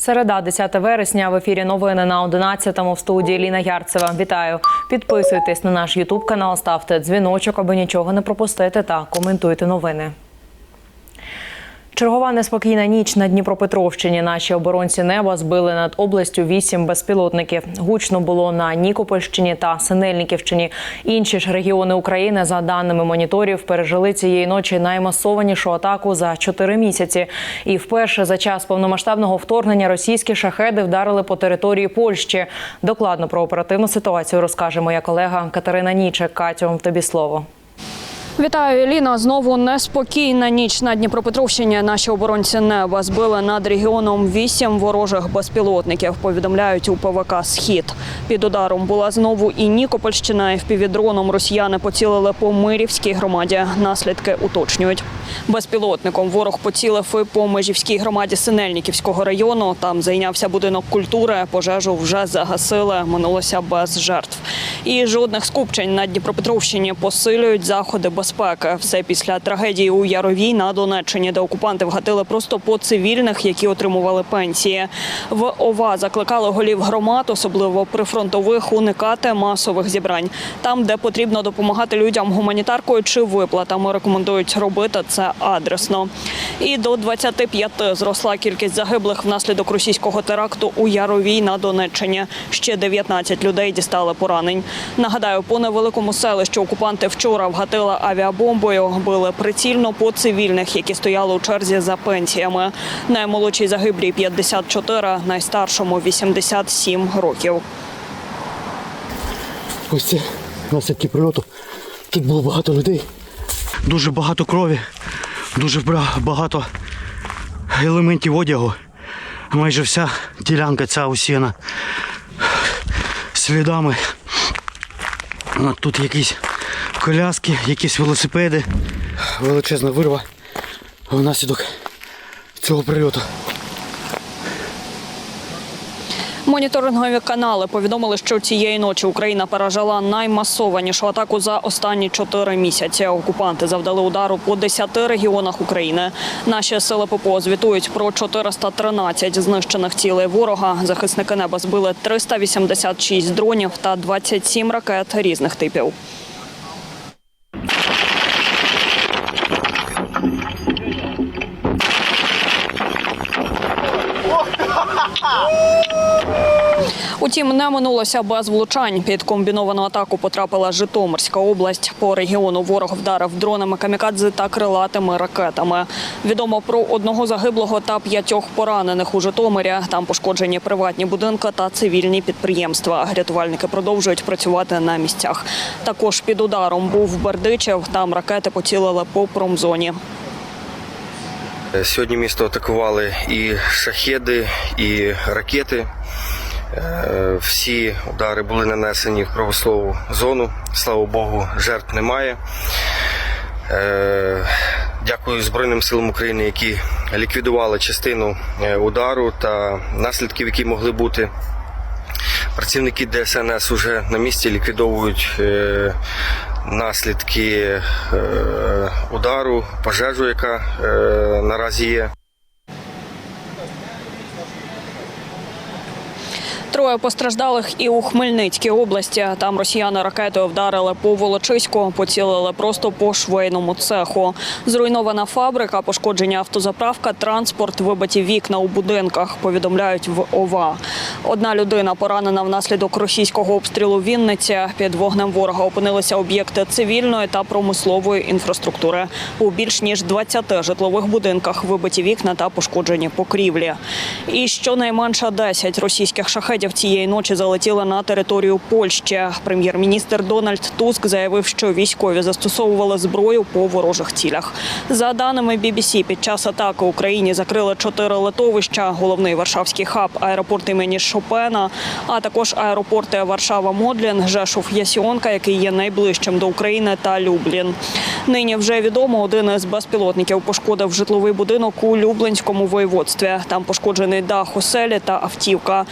Середа, 10 вересня. В ефірі новини на 11-му в студії Ліна Ярцева. Вітаю! Підписуйтесь на наш Ютуб канал, ставте дзвіночок, аби нічого не пропустити, та коментуйте новини. Чергова неспокійна ніч на Дніпропетровщині. Наші оборонці неба збили над областю вісім безпілотників. Гучно було на Нікопольщині та Синельниківщині. Інші ж регіони України, за даними моніторів, пережили цієї ночі наймасованішу атаку за чотири місяці. І вперше за час повномасштабного вторгнення російські шахеди вдарили по території Польщі. Докладно про оперативну ситуацію розкаже моя колега Катерина Нічек. Катю, тобі слово. Вітаю, Еліна. Знову неспокійна ніч на Дніпропетровщині. Наші оборонці неба збили над регіоном вісім ворожих безпілотників. Повідомляють у ПВК Схід. Під ударом була знову і Нікопольщина. Впівдроном росіяни поцілили по Мирівській громаді. Наслідки уточнюють. Безпілотником ворог поцілив і по Межівській громаді Синельниківського району. Там зайнявся будинок культури. Пожежу вже загасили. Минулося без жертв. І жодних скупчень на Дніпропетровщині посилюють заходи безпеки. Все після трагедії у Яровій на Донеччині, де окупанти вгатили просто по цивільних, які отримували пенсії. В ОВА закликали голів громад, особливо прифронтових, уникати масових зібрань. Там, де потрібно допомагати людям гуманітаркою чи виплатами, рекомендують робити це адресно. І до 25 зросла кількість загиблих внаслідок російського теракту у Яровій на Донеччині. Ще 19 людей дістали поранень. Нагадаю, по невеликому селищу окупанти вчора вгатили авіабомбою, били прицільно по цивільних, які стояли у черзі за пенсіями. Наймолодшій загиблій 54, найстаршому 87 років. Ось це наслідки прильоту. Тут було багато людей. Дуже багато крові, дуже багато елементів одягу. Майже вся ділянка ця усіяна слідами. А Тут якісь коляски, якісь велосипеди. Величезна вирва внаслідок цього прильоту. Моніторингові канали повідомили, що цієї ночі Україна пережила наймасованішу атаку за останні чотири місяці. Окупанти завдали удару по 10 регіонах України. Наші сили ППО звітують про 413 знищених цілей ворога. Захисники неба збили 386 дронів та 27 ракет різних типів. Утім, не минулося без влучань. Під комбіновану атаку потрапила Житомирська область. По регіону ворог вдарив дронами камікадзе та крилатими ракетами. Відомо про одного загиблого та п'ятьох поранених у Житомирі. Там пошкоджені приватні будинки та цивільні підприємства. Рятувальники продовжують працювати на місцях. Також під ударом був Бердичев. Там ракети поцілили по промзоні. Сьогодні місто атакували і шахеди, і ракети. Е, Всі удари були нанесені в правослову зону. Слава Богу, жертв немає. Е, Дякую Збройним силам України, які ліквідували частину е, удару та наслідків, які могли бути. Працівники ДСНС вже на місці ліквідовують наслідки удару, пожежу, яка наразі є. Троє постраждалих і у Хмельницькій області. Там росіяни ракетою вдарили по Волочиську, поцілили просто по швейному цеху. Зруйнована фабрика, пошкодження автозаправка, транспорт, вибиті вікна у будинках. Повідомляють в ОВА. Одна людина поранена внаслідок російського обстрілу Вінниці. Під вогнем ворога опинилися об'єкти цивільної та промислової інфраструктури. У більш ніж 20 житлових будинках вибиті вікна та пошкоджені покрівлі. І щонайменше 10 російських шахедів цієї ночі залетіли на територію Польщі. Прем'єр-міністр Дональд Туск заявив, що військові застосовували зброю по ворожих цілях. За даними BBC, під час атаки Україні закрили чотири литовища. Головний варшавський хаб, аеропорт імені Шопена, а також аеропорти Варшава Модлін, Жешув Ясіонка, який є найближчим до України, та Люблін. Нині вже відомо, один із безпілотників пошкодив житловий будинок у Люблинському воєводстві. Там пошкоджений дах оселі та автівка.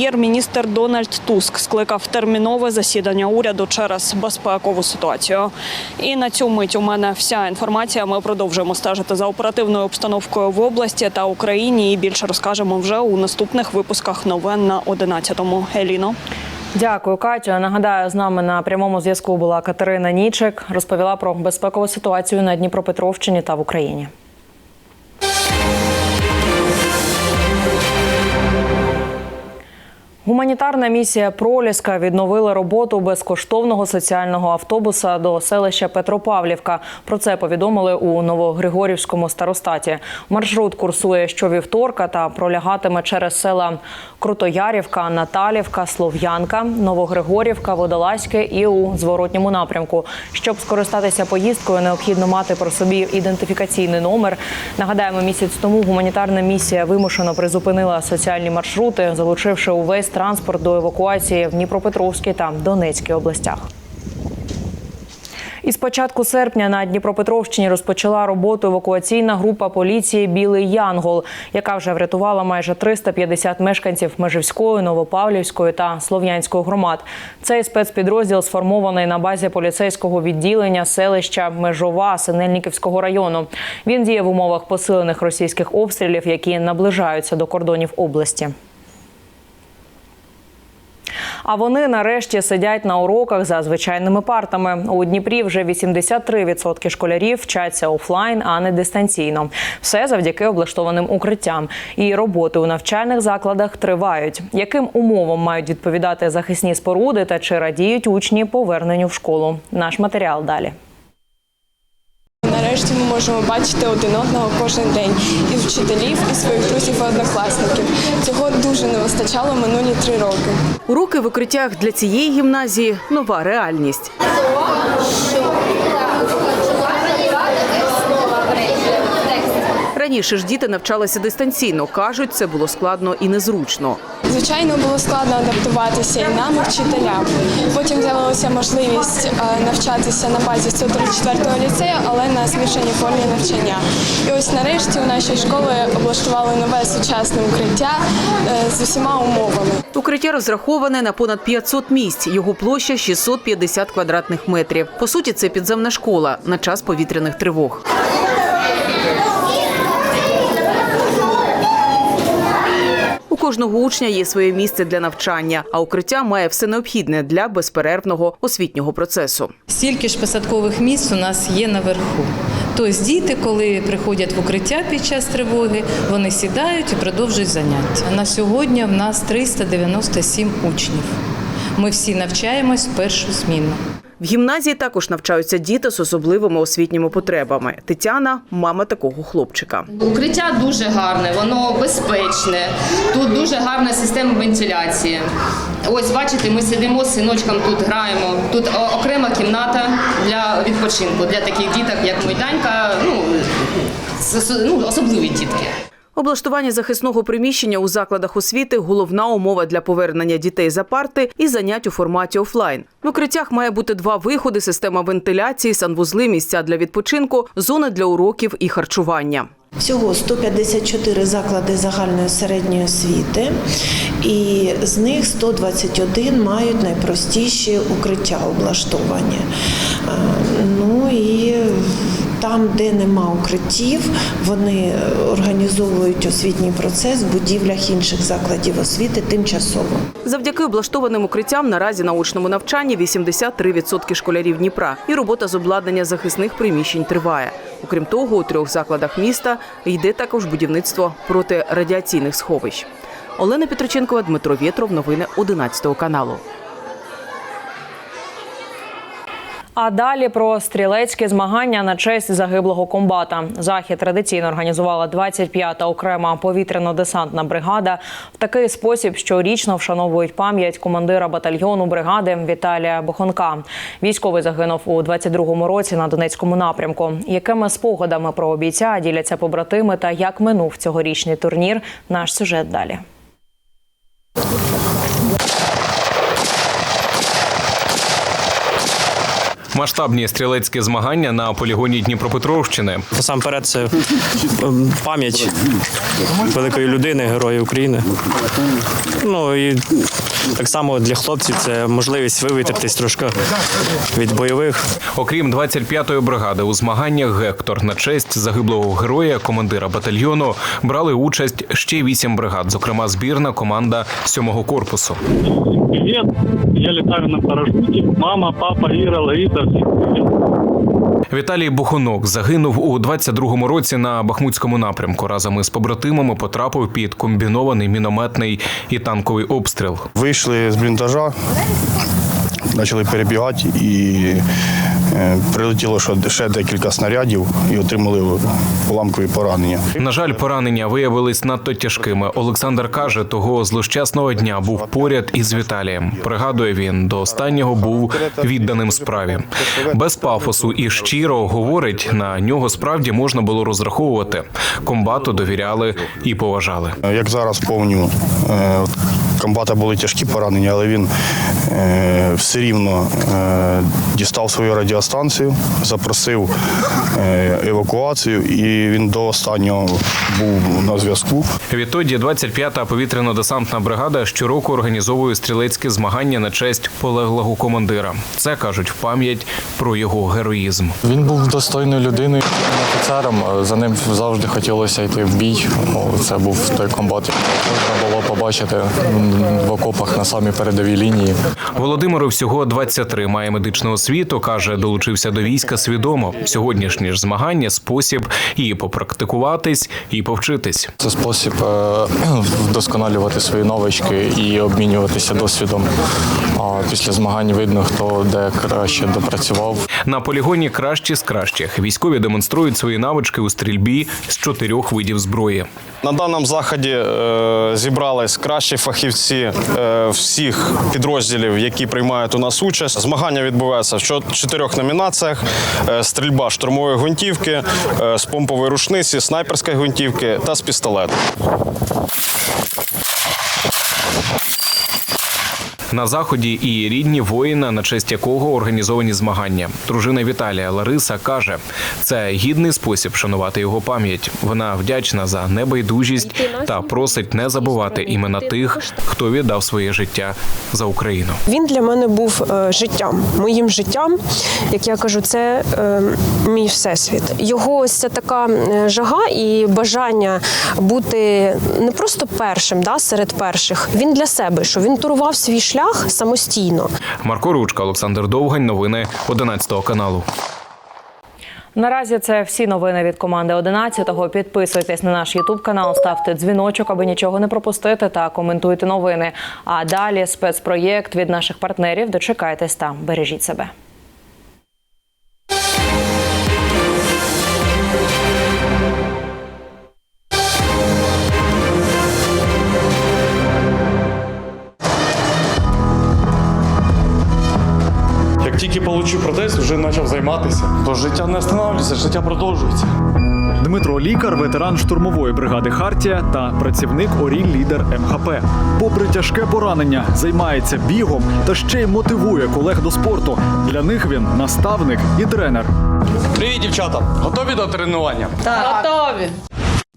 Прем'єр-міністр Дональд Туск скликав термінове засідання уряду через безпекову ситуацію. І на цю мить у мене вся інформація. Ми продовжуємо стежити за оперативною обстановкою в області та Україні. І більше розкажемо вже у наступних випусках новин на 11-му. Еліно. Дякую, Катю. Нагадаю, з нами на прямому зв'язку була Катерина Нічик. Розповіла про безпекову ситуацію на Дніпропетровщині та в Україні. Гуманітарна місія Проліска відновила роботу безкоштовного соціального автобуса до селища Петропавлівка. Про це повідомили у Новогригорівському старостаті. Маршрут курсує щовівторка та пролягатиме через села Крутоярівка, Наталівка, Слов'янка, Новогригорівка, Водолазьке і у зворотньому напрямку. Щоб скористатися поїздкою, необхідно мати про собі ідентифікаційний номер. Нагадаємо, місяць тому гуманітарна місія вимушено призупинила соціальні маршрути, залучивши увесь транспорт до евакуації в Дніпропетровській та Донецькій областях. Із початку серпня на Дніпропетровщині розпочала роботу евакуаційна група поліції Білий Янгол, яка вже врятувала майже 350 мешканців Межівської, Новопавлівської та Слов'янської громад. Цей спецпідрозділ сформований на базі поліцейського відділення селища Межова Синельниківського району. Він діє в умовах посилених російських обстрілів, які наближаються до кордонів області. А вони нарешті сидять на уроках за звичайними партами. У Дніпрі вже 83% школярів вчаться офлайн, а не дистанційно. Все завдяки облаштованим укриттям. І роботи у навчальних закладах тривають. Яким умовам мають відповідати захисні споруди та чи радіють учні поверненню в школу? Наш матеріал далі. Нарешті ми можемо бачити один одного кожен день і вчителів, і своїх друзів і однокласників. Цього дуже не вистачало минулі три роки. Уроки в укриттях для цієї гімназії нова реальність. Раніше ж діти навчалися дистанційно. кажуть, це було складно і незручно. Звичайно, було складно адаптуватися і нам, і вчителям. Потім з'явилася можливість е, навчатися на базі 134-го ліцею, але на змішаній формі навчання. І ось нарешті у нашій школі облаштували нове сучасне укриття е, з усіма умовами. Укриття розраховане на понад 500 місць. Його площа 650 квадратних метрів. По суті, це підземна школа на час повітряних тривог. Кожного учня є своє місце для навчання, а укриття має все необхідне для безперервного освітнього процесу. Стільки ж посадкових місць у нас є наверху. Тобто діти, коли приходять в укриття під час тривоги, вони сідають і продовжують заняття. На сьогодні в нас 397 учнів. Ми всі навчаємось першу зміну. В гімназії також навчаються діти з особливими освітніми потребами. Тетяна мама такого хлопчика. Укриття дуже гарне, воно безпечне. Тут дуже гарна система вентиляції. Ось бачите, ми сидимо з синочком тут граємо. Тут окрема кімната для відпочинку для таких діток, як мій Данька, ну, ну особливі дітки. Облаштування захисного приміщення у закладах освіти головна умова для повернення дітей за парти і занять у форматі офлайн. В укриттях має бути два виходи: система вентиляції, санвузли, місця для відпочинку, зони для уроків і харчування. Всього 154 заклади загальної середньої освіти, і з них 121 мають найпростіші укриття облаштовані. Е, Ну і там, де нема укриттів, вони організовують освітній процес в будівлях інших закладів освіти тимчасово. Завдяки облаштованим укриттям наразі на очному навчанні 83% школярів Дніпра, і робота з обладнання захисних приміщень триває. Окрім того, у трьох закладах міста йде також будівництво протирадіаційних сховищ. Олена Петриченкова, Дмитро Вєтров. Новини 11 каналу. А далі про стрілецькі змагання на честь загиблого комбата. Захід традиційно організувала 25-та окрема повітряно-десантна бригада. В такий спосіб щорічно вшановують пам'ять командира батальйону бригади Віталія Бохонка. Військовий загинув у 22-му році на Донецькому напрямку. Якими спогадами про бійця діляться побратими та як минув цьогорічний турнір? Наш сюжет далі. Масштабні стрілецькі змагання на полігоні Дніпропетровщини. Насамперед, це ем, пам'ять великої людини, героя України. Ну і так само для хлопців це можливість вивітритись трошки від бойових. Окрім 25-ї бригади, у змаганнях Гектор на честь загиблого героя, командира батальйону, брали участь ще вісім бригад, зокрема збірна команда 7-го корпусу. Привет, я летаю на парашюте. Мама, папа, Іра, Лариса, всем привіт. Віталій Бухунок загинув у 22-му році на Бахмутському напрямку. Разом із побратимами потрапив під комбінований мінометний і танковий обстріл. Вийшли з бліндажа, почали перебігати і прилетіло ще- декілька снарядів і отримали уламкові поранення. На жаль, поранення виявились надто тяжкими. Олександр каже, того злощасного дня був поряд із Віталієм. Пригадує він, до останнього був відданим справі. Без пафосу і щиро говорить, на нього справді можна було розраховувати. Комбату довіряли і поважали. Як зараз помню, е, комбата були тяжкі поранення, але він е, все рівно е, дістав свою радіостанцію, запросив е, евакуацію, і він до останнього був на зв'язку. Відтоді 25-та повітряно-десантна бригада щороку організовує стрілецькі змагання на честь полеглого командира. Це кажуть в пам'ять про його героїзм. Він був достойною людиною, офіцером. За ним завжди хотілося йти в бій. Ну, Це був той комбат, який можна було побачити в окопах на самій передовій лінії. Володимиру всього 23, має медичну освіту. каже, долучився до війська свідомо. Сьогоднішні ж змагання спосіб і попрактикуватись, і повчитись. Це спосіб е, вдосконалювати свої навички і обмінюватися досвідом. А після змагань видно, хто де краще допрацював. На полігоні кращі з кращих. Військові демонструють свої навички у стрільбі з чотирьох видів зброї. На даному заході е, зібрались кращі фахівці е, всіх підрозділів, які приймають у нас участь. Змагання відбуваються в чо- чотирьох номінаціях: Е, стрільба штурмової гвинтівки, е, з помпової рушниці, снайперської гвинтівки та з пістолету. На заході і рідні воїна, на честь якого організовані змагання. Дружина Віталія Лариса каже, це гідний спосіб шанувати його пам'ять. Вона вдячна за небайдужість та просить не забувати імена тих, хто віддав своє життя за Україну. Він для мене був е, життям, моїм життям. Як я кажу, це е, мій всесвіт. Його ось ця така жага і бажання бути не просто першим, да, серед перших. Він для себе, що він турував свій шлях самостійно. Марко Ручка, Олександр Довгань. Новини 11 каналу. Наразі це всі новини від команди 11-го. Підписуйтесь на наш Ютуб канал, ставте дзвіночок, аби нічого не пропустити, та коментуйте новини. А далі спецпроєкт від наших партнерів. Дочекайтесь та бережіть себе. Отримав протез, вже почав займатися. То життя не останавливається, життя продовжується. Дмитро Лікар, ветеран штурмової бригади Хартія та працівник Оріль Лідер МХП. Попри тяжке поранення, займається бігом та ще й мотивує колег до спорту. Для них він наставник і тренер. Привіт, дівчата! Готові до тренування? Готові.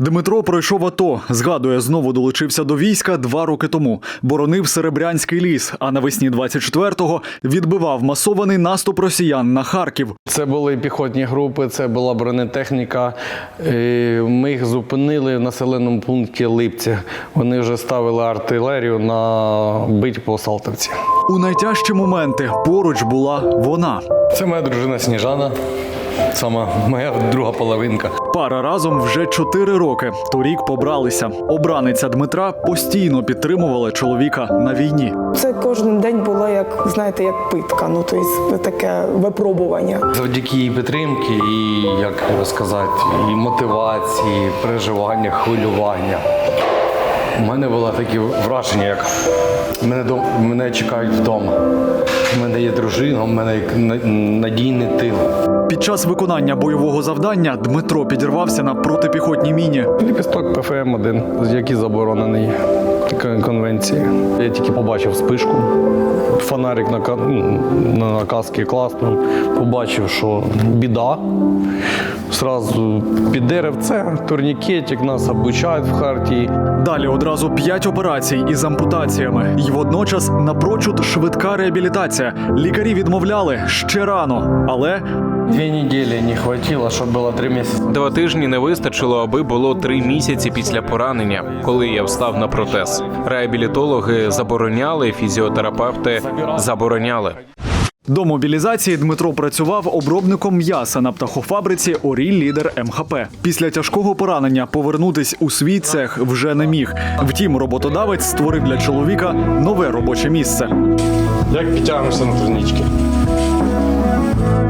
Дмитро пройшов АТО. Згадує, знову долучився до війська два роки тому. Боронив Серебрянський ліс. А навесні 24-го відбивав масований наступ росіян на Харків. Це були піхотні групи, це була бронетехніка. Е, Ми їх зупинили в населеному пункті Липці. Вони вже ставили артилерію на бить по Салтовці. У найтяжчі моменти поруч була вона. Це моя дружина Сніжана, сама моя друга половинка. Пара разом вже чотири роки. Торік побралися. Обраниця Дмитра постійно підтримувала чоловіка на війні. Це кожен день було як знаєте, як питка. Ну то тобто таке випробування. Завдяки її підтримки і, як сказати, і мотивації, переживання, хвилювання. У мене було таке враження, як мене, дом- мене чекають вдома. У мене є дружина, у мене на- надійний тил. Під час виконання бойового завдання Дмитро підірвався на протипіхотній міні. Ліпісток ПФМ-1, який заборонений конвенції. Я тільки побачив спишку. Фонарик на, ну, на каски класно. Побачив, що біда. Зразу під деревце, турнікетик, нас обучають в хартії. Далі одразу п'ять операцій із ампутаціями, і водночас напрочуд швидка реабілітація. Лікарі відмовляли ще рано, але Дві неділі не хватило, щоб було три місяці. Два тижні не вистачило, аби було три місяці після поранення, коли я встав на протез. Реабілітологи забороняли, фізіотерапевти забороняли. До мобілізації Дмитро працював обробником м'яса на птахофабриці Оріль Лідер МХП. Після тяжкого поранення повернутись у свій цех вже не міг. Втім, роботодавець створив для чоловіка нове робоче місце. Як підтягнемося на турнічки?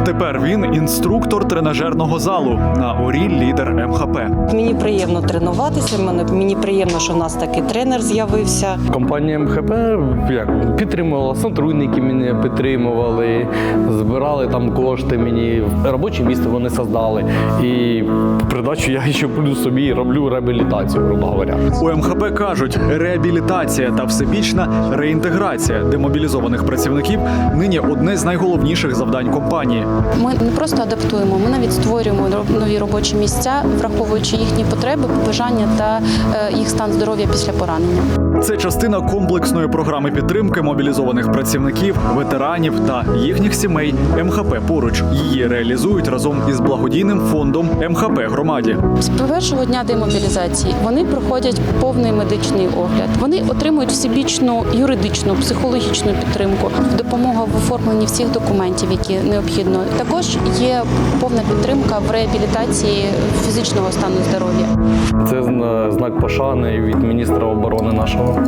Тепер він інструктор тренажерного залу на Оріль Лідер МХП. Мені приємно тренуватися. Мене мені приємно, що у нас такий тренер з'явився. Компанія МХП як підтримувала, сотрудники мене підтримували, збирали там кошти мені. Робоче місце вони создали. І в придачу я ще плюс собі роблю реабілітацію, грубо говоря. У МХП кажуть, реабілітація та всебічна реінтеграція демобілізованих працівників нині одне з найголовніших завдань компанії. Ми не просто адаптуємо, ми навіть створюємо нові робочі місця, враховуючи їхні потреби, побажання та е, їх стан здоров'я після поранення. Це частина комплексної програми підтримки мобілізованих працівників, ветеранів та їхніх сімей МХП поруч. Її реалізують разом із благодійним фондом МХП громаді. З першого дня демобілізації вони проходять повний медичний огляд. Вони отримують всебічну юридичну, психологічну підтримку, допомога в оформленні всіх документів, які необхідно. Також є повна підтримка в реабілітації фізичного стану здоров'я. Це знак пошани від міністра оборони нашого.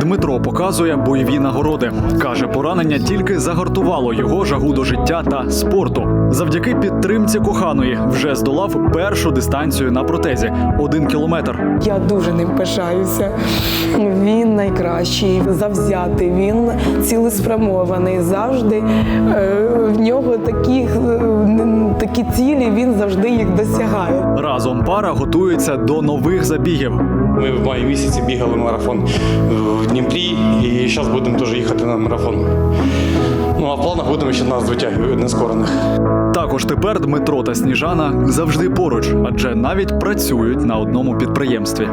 Дмитро показує бойові нагороди. каже, поранення тільки загартувало його жагу до життя та спорту. Завдяки підтримці коханої вже здолав першу дистанцію на протезі один кілометр. Я дуже ним пишаюся. Він найкращий, завзятий, він цілеспрямований. Завжди е, в нього такі, е, такі цілі, він завжди їх досягає. Разом пара готується до нових забігів. Ми в маї місяці бігали марафон в Дніпрі і зараз будемо теж їхати на марафон. Ну а в планах будемо ще нас витягувати нескорених. Також тепер Дмитро та Сніжана завжди поруч, адже навіть працюють на одному підприємстві.